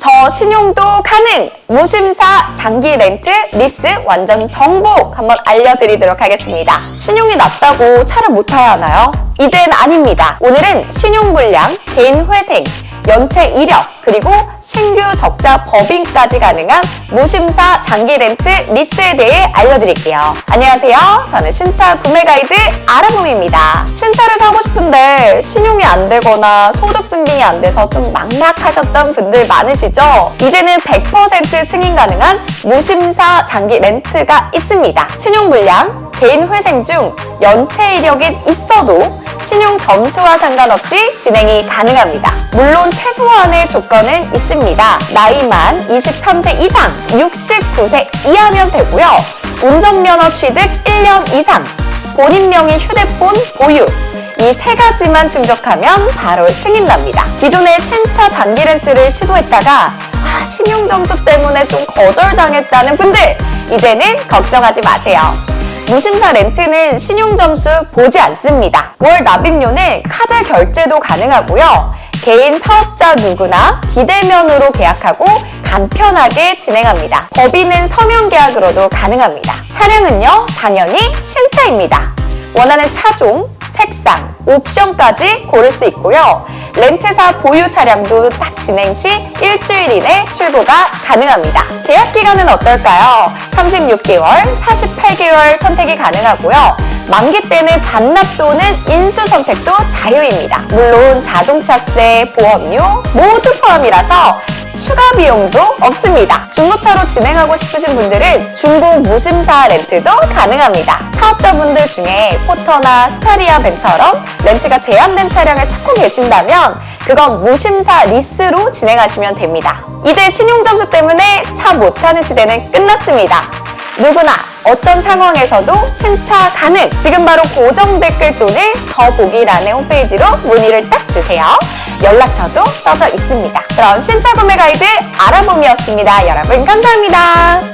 저 신용도 가능! 무심사 장기 렌트 리스 완전 정복 한번 알려드리도록 하겠습니다. 신용이 낮다고 차를 못 타야 하나요? 이젠 아닙니다. 오늘은 신용불량, 개인 회생, 연체 이력, 그리고 신규 적자 법인까지 가능한 무심사 장기 렌트 리스에 대해 알려드릴게요. 안녕하세요. 저는 신차 구매 가이드 아라봄입니다. 신차를 사고 싶은데 신용이 안 되거나 소득 증빙이 안 돼서 좀 막막하셨던 분들 많으시죠? 이제는 100% 승인 가능한 무심사 장기 렌트가 있습니다. 신용불량, 개인 회생 중 연체 이력이 있어도 신용 점수와 상관없이 진행이 가능합니다. 물론 최소한의 조건은 있습니다. 나이만 23세 이상, 69세 이하면 되고요. 운전면허 취득 1년 이상, 본인 명의 휴대폰 보유, 이세 가지만 충족하면 바로 승인납니다. 기존에 신차 장기 렌트를 시도했다가 아, 신용 점수 때문에 좀 거절당했다는 분들 이제는 걱정하지 마세요. 무심사 렌트는 신용점수 보지 않습니다. 월 납입료는 카드 결제도 가능하고요. 개인 사업자 누구나 비대면으로 계약하고 간편하게 진행합니다. 법인은 서면 계약으로도 가능합니다. 차량은요, 당연히 신차입니다. 원하는 차종, 색상, 옵션까지 고를 수 있고요. 렌트사 보유 차량도 딱 진행 시 일주일 이내 출고가 가능합니다. 계약 기간은 어떨까요? 36개월, 48개월 선택이 가능하고요. 만기 때는 반납 또는 인수 선택도 자유입니다. 물론 자동차세, 보험료 모두 포함이라서 추가 비용도 없습니다. 중고차로 진행하고 싶으신 분들은 중고 무심사 렌트도 가능합니다. 사업자분들 중에 포터나 스타리아 벤처럼 렌트가 제한된 차량을 찾고 계신다면 그건 무심사 리스로 진행하시면 됩니다. 이제 신용점수 때문에 차못 타는 시대는 끝났습니다. 누구나 어떤 상황에서도 신차 가능! 지금 바로 고정 댓글 또는 더보기란의 홈페이지로 문의를 딱 주세요. 연락처도 써져 있습니다. 그럼 신차 구매 가이드 알아봄이었습니다. 여러분 감사합니다.